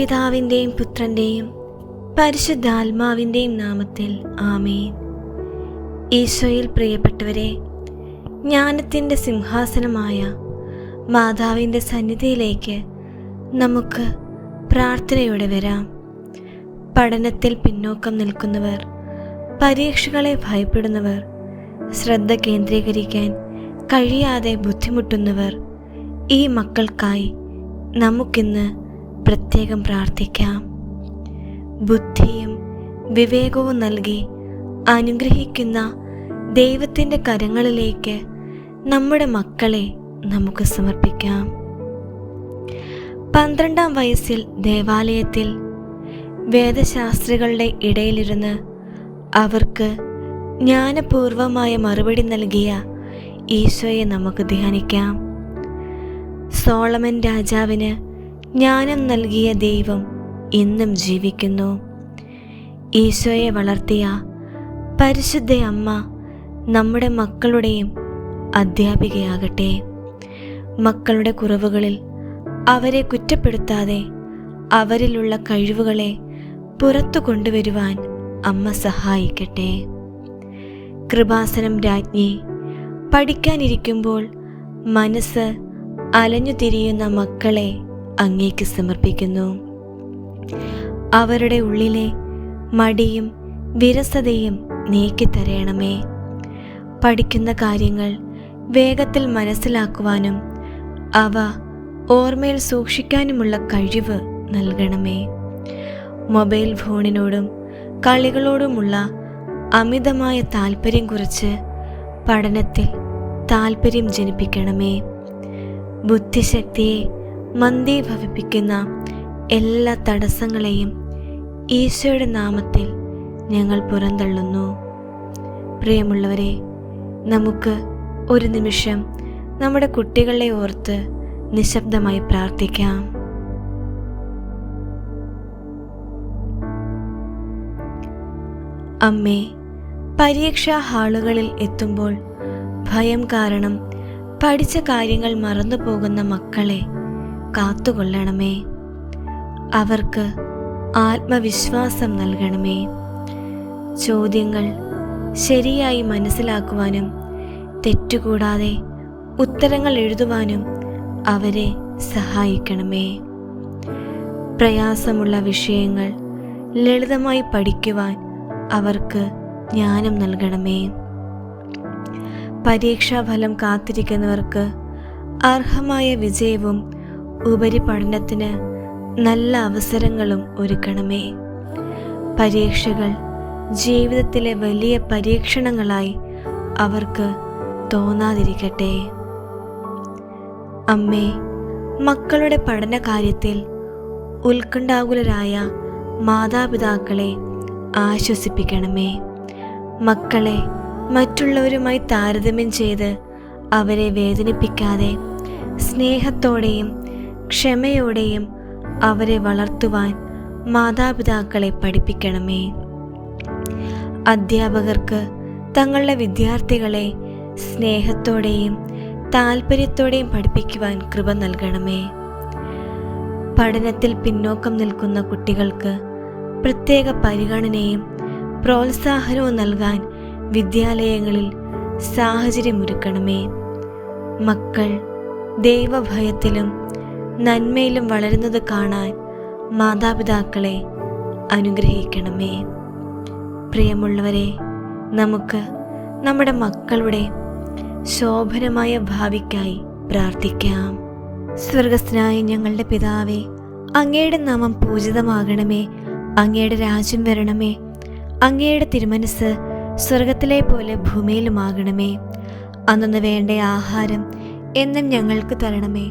പിതാവിന്റെയും പുത്രന്റെയും പരിശുദ്ധാത്മാവിന്റെയും നാമത്തിൽ ആമേൻ. ഈശോയിൽ പ്രിയപ്പെട്ടവരെ ജ്ഞാനത്തിന്റെ സിംഹാസനമായ മാതാവിന്റെ സന്നിധിയിലേക്ക് നമുക്ക് പ്രാർത്ഥനയോടെ വരാം. പഠനത്തിൽ പിന്നോക്കം നിൽക്കുന്നവർ പരീക്ഷകളെ ഭയപ്പെടുന്നവർ ശ്രദ്ധ കേന്ദ്രീകരിക്കാൻ കഴിയാതെ ബുദ്ധിമുട്ടുന്നവർ ഈ മക്കൾക്കായി നമുക്കിന്ന് പ്രത്യേകം പ്രാർത്ഥിക്കാം. ബുദ്ധിയും വിവേകവും നൽകി അനുഗ്രഹിക്കുന്ന ദൈവത്തിന്റെ കരങ്ങളിലേക്ക് നമ്മുടെ മക്കളെ നമുക്ക് സമർപ്പിക്കാം. പന്ത്രണ്ടാം വയസ്സിൽ ദേവാലയത്തിൽ വേദശാസ്ത്രികളുടെ ഇടയിലിരുന്ന് അവർക്ക് ജ്ഞാനപൂർവമായ മറുപടി നൽകിയ ഈശോയെ നമുക്ക് ധ്യാനിക്കാം. സോളമൻ രാജാവിന് ജ്ഞാനം നൽകിയ ദൈവം ഇന്നും ജീവിക്കുന്നു. ഈശോയെ വളർത്തിയ പരിശുദ്ധ അമ്മ നമ്മുടെ മക്കളുടെയും അധ്യാപികയാകട്ടെ. മക്കളുടെ കുറവുകളിൽ അവരെ കുറ്റപ്പെടുത്താതെ അവരിലുള്ള കഴിവുകളെ പുറത്തു കൊണ്ടുവരുവാൻ അമ്മ സഹായിക്കട്ടെ. കൃപാസനം രാജ്ഞി പഠിക്കാനിരിക്കുമ്പോൾ മനസ്സ് അലഞ്ഞു തിരിയുന്ന മക്കളെ അങ്ങേക്ക് സമർപ്പിക്കുന്നു. അവരുടെ ഉള്ളിലെ മടിയും വിരസതയും നീക്കിത്തരയണമേ പഠിക്കുന്ന കാര്യങ്ങൾ വേഗത്തിൽ മനസ്സിലാക്കുവാനും അവ ഓർമ്മയിൽ സൂക്ഷിക്കാനുമുള്ള കഴിവ് നൽകണമേ. മൊബൈൽ ഫോണിനോടും കളികളോടുമുള്ള അമിതമായ താല്പര്യം കുറിച്ച് പഠനത്തിൽ താല്പര്യം ജനിപ്പിക്കണമേ. ബുദ്ധിശക്തിയെ മന്ദീഭവിപ്പിക്കുന്ന എല്ലാ തടസ്സങ്ങളെയും ഈശോയുടെ നാമത്തിൽ ഞങ്ങൾ പുറന്തള്ളുന്നു. പ്രിയമുള്ളവരെ നമുക്ക് ഒരു നിമിഷം നമ്മുടെ കുട്ടികളെ ഓർത്ത് നിശബ്ദമായി പ്രാർത്ഥിക്കാം. അമ്മേ പരീക്ഷാ ഹാളുകളിൽ എത്തുമ്പോൾ ഭയം കാരണം പഠിച്ച കാര്യങ്ങൾ മറന്നു പോകുന്ന മക്കളെ കാത്തുകൊള്ളണമേ. അവർക്ക് ആത്മവിശ്വാസം നൽകണമേ. ചോദ്യങ്ങൾ ശരിയായി മനസ്സിലാക്കുവാനും തെറ്റുകൂടാതെ ഉത്തരങ്ങൾ എഴുതുവാനും അവരെ സഹായിക്കണമേ. പ്രയാസമുള്ള വിഷയങ്ങൾ ലളിതമായി പഠിക്കുവാൻ അവർക്ക് ജ്ഞാനം നൽകണമേ. പരീക്ഷാഫലം കാത്തിരിക്കുന്നവർക്ക് അർഹമായ വിജയവും ഉപരിപഠനത്തിന് നല്ല അവസരങ്ങളും ഒരുക്കണമേ. പരീക്ഷകൾ ജീവിതത്തിലെ വലിയ പരീക്ഷണങ്ങളായി അവർക്ക് തോന്നാതിരിക്കട്ടെ. അമ്മേ മക്കളുടെ പഠന കാര്യത്തിൽ ഉത്കണ്ഠാകുലരായ മാതാപിതാക്കളെ ആശ്വസിപ്പിക്കണമേ. മക്കളെ മറ്റുള്ളവരുമായി താരതമ്യം ചെയ്ത് അവരെ വേദനിപ്പിക്കാതെ സ്നേഹത്തോടെയും ക്ഷമയോടെയും അവരെ വളർത്തുവാൻ മാതാപിതാക്കളെ പഠിപ്പിക്കണമേ. അധ്യാപകർക്ക് തങ്ങളുടെ വിദ്യാർത്ഥികളെ സ്നേഹത്തോടെയും താല്പര്യത്തോടെയും പഠിപ്പിക്കുവാൻ കൃപ നൽകണമേ. പഠനത്തിൽ പിന്നോക്കം നിൽക്കുന്ന കുട്ടികൾക്ക് പ്രത്യേക പരിഗണനയും പ്രോത്സാഹനവും നൽകാൻ വിദ്യാലയങ്ങളിൽ സാഹചര്യമൊരുക്കണമേ. മക്കൾ ദൈവഭയത്തിലും നന്മയിലും വളരുന്നത് കാണാൻ മാതാപിതാക്കളെ അനുഗ്രഹിക്കണമേ. പ്രിയമുള്ളവരെ നമുക്ക് നമ്മുടെ മക്കളുടെ ശോഭനമായ ഭാവിക്കായി പ്രാർത്ഥിക്കാം. സ്വർഗസ്ഥനായ ഞങ്ങളുടെ പിതാവേ അങ്ങയുടെ നാമം പൂജിതമാകണമേ. അങ്ങയുടെ രാജ്യം വരണമേ. അങ്ങയുടെ തിരുമനസ് സ്വർഗത്തിലെ പോലെ ഭൂമിയിലുമാകണമേ. അന്നു വേണ്ട ആഹാരം എന്നും ഞങ്ങൾക്ക് തരണമേ.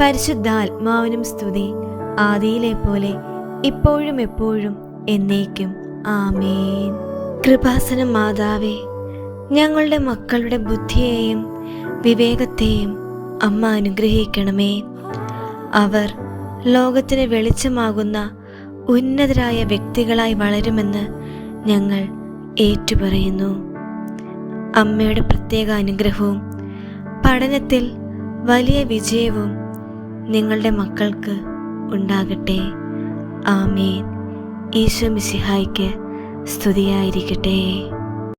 പരിശുദ്ധാത്മാവിനും സ്തുതി. ആദിയിലെ പോലെ ഇപ്പോഴും എപ്പോഴും എന്നേക്കും. ആമേൻ. കൃപാസന മാതാവേ ഞങ്ങളുടെ മക്കളുടെ ബുദ്ധിയെയും വിവേകത്തെയും അമ്മ അനുഗ്രഹിക്കണമേ. അവർ ലോകത്തിന് വെളിച്ചമാകുന്ന ഉന്നതരായ വ്യക്തികളായി വളരുമെന്ന് ഞങ്ങൾ ഏറ്റുപറയുന്നു. അമ്മയുടെ പ്രത്യേക അനുഗ്രഹവും പഠനത്തിൽ വലിയ വിജയവും നിങ്ങളുടെ മക്കൾക്ക് ഉണ്ടാകട്ടെ. ആമേൻ. ഈശോ മിസിഹായ്ക്ക് സ്തുതിയായിരിക്കട്ടെ.